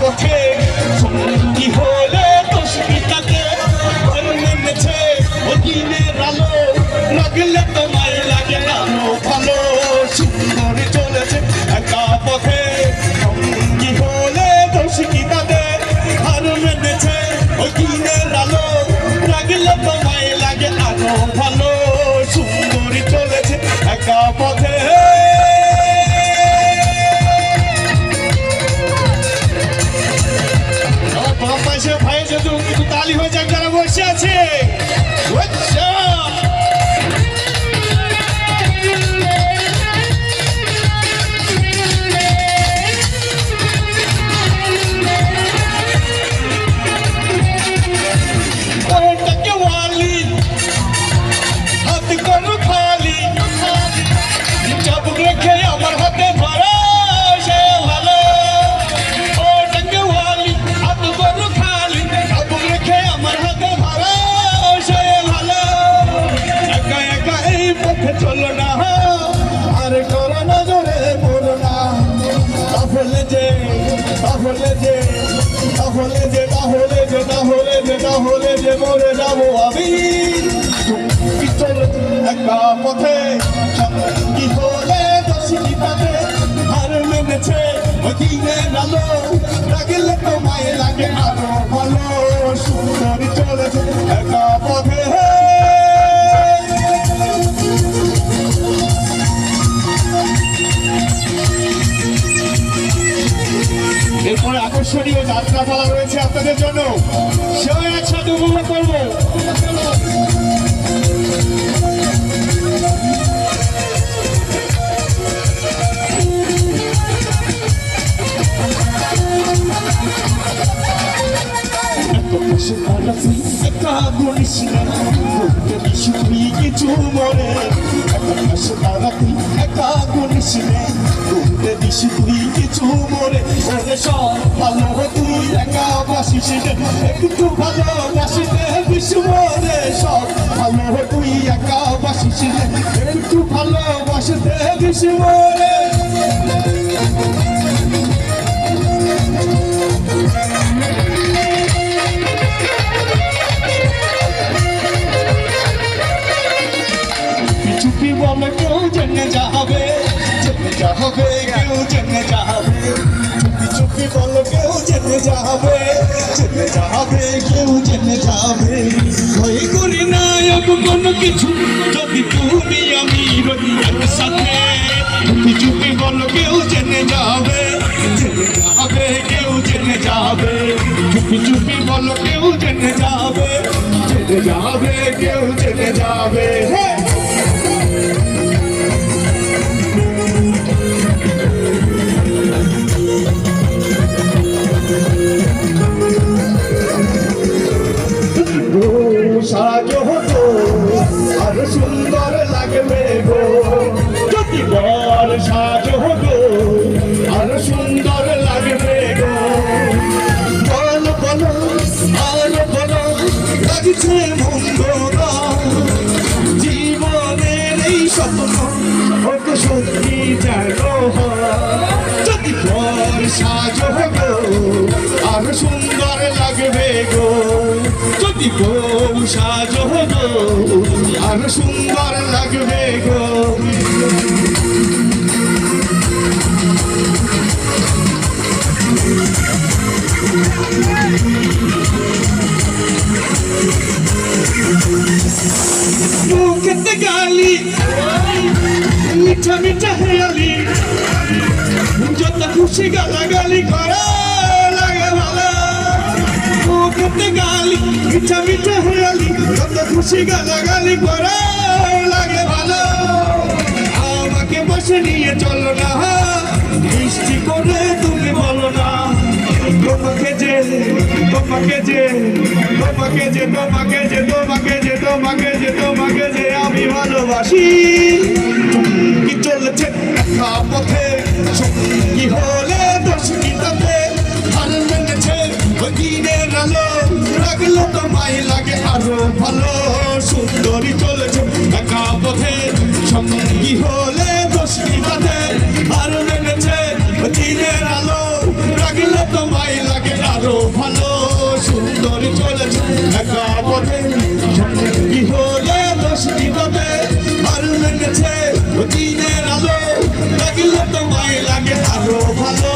পথে সঙ্গী হলে দোষ কি তাতে ঘর নেমেছে ও দিনের আলো পথে। সঙ্গী হলে দোষ তাতে ঘর নেমেছে ও দিনের লাগে আলো ভালো। সুন্দর চলেছে একা 气 তাহলে যে তাহলে যে তাহলে যে তাহলে যে তাহলে যে মরে যাব আমি। কি চলো একা পথে কি হলে দোষী পাবে? আর মেনেছে ওই দিনের আলো লাগলে তো মায়ে লাগে আরও ভালো। সুন্দর চলেছে, একা আকর্ষণীয় যাত্রাপালা রয়েছে আপনাদের জন্য। সবাই একসাথে উপভোগ করব। একা গুনিস না বলতে তুই কিছু মরে ওরে সব। ভালো তুই একা বাসিস একটু ভালোবাসিতে বিশু মরে সব। ভালো তুই একা বাসিস একটু ভালোবাসিতে বিশু মরে। যাবে কেউ জেনে যাবে চুপি চুপি বলে কেউ জেনে যাবে জেনে যাবে কেউ জেনে যাবে ভয় করি না আমি কোনো কিছু যদি তুমি আমি রই একসাথে চুপি চুপি বলো কেউ জেনে যাবে জেনে যাবে কেউ জেনে যাবে চুপি চুপি বলো কেউ জেনে যাবে জেনে যাবে কেউ জেনে যাবে লাগছে মন্দ না জীবনের এই স্বপ্ন হোক সত্যি জানো যদি বর সাজো গো আর সুন্দর লাগবে গো। যদি বউ সাজো গো আর সুন্দর লাগবে গো। গালি। মিঠা মিঠা হেয়ালি। যত খুশি গালাগালি করা, লাগে ভালো। মুখেতে গালি, মিঠা মিঠা হেয়ালি। যত খুশি গালাগালি করা তোমাকে যে তোমাকে যে তোমাকে যে তোমাকে যে তোমাকে যে তোমাকে যে আমি ভালোবাসি। কি চলেছে? একা সঙ্গী হলে দোষ কি তাতে? লাগে আরও ভালো। সুন্দরী চলেছে, একা পথে সঙ্গী হলে পথে কি হলো দোষ কীভাবে মারুন গেছে দিনের আলো। লাগল তোমায় লাগে আরও ভালো।